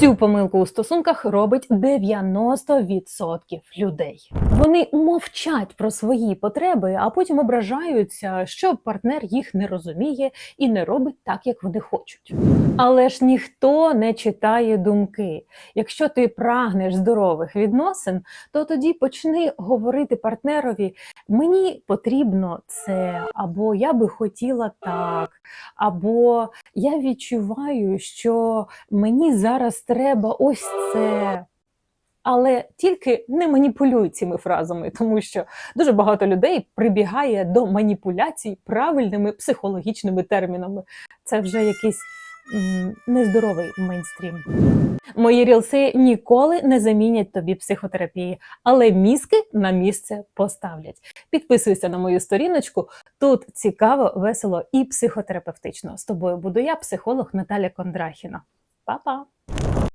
Цю помилку у стосунках робить 90% людей. Вони мовчать про свої потреби, а потім ображаються, що партнер їх не розуміє і не робить так, як вони хочуть. Але ж ніхто не читає думки. Якщо ти прагнеш здорових відносин, то тоді почни говорити партнерові: мені потрібно це, або я би хотіла так, або я відчуваю, що мені зараз треба ось це. Але тільки не маніпулюй цими фразами, тому що дуже багато людей прибігає до маніпуляцій правильними психологічними термінами. Це вже якийсь м, нездоровий мейнстрім. Мої рілси ніколи не замінять тобі психотерапії, але мізки на місце поставлять. Підписуйся на мою сторіночку. Тут цікаво, весело і психотерапевтично. З тобою буду я, психолог Наталя Кондрахіна. Па-па!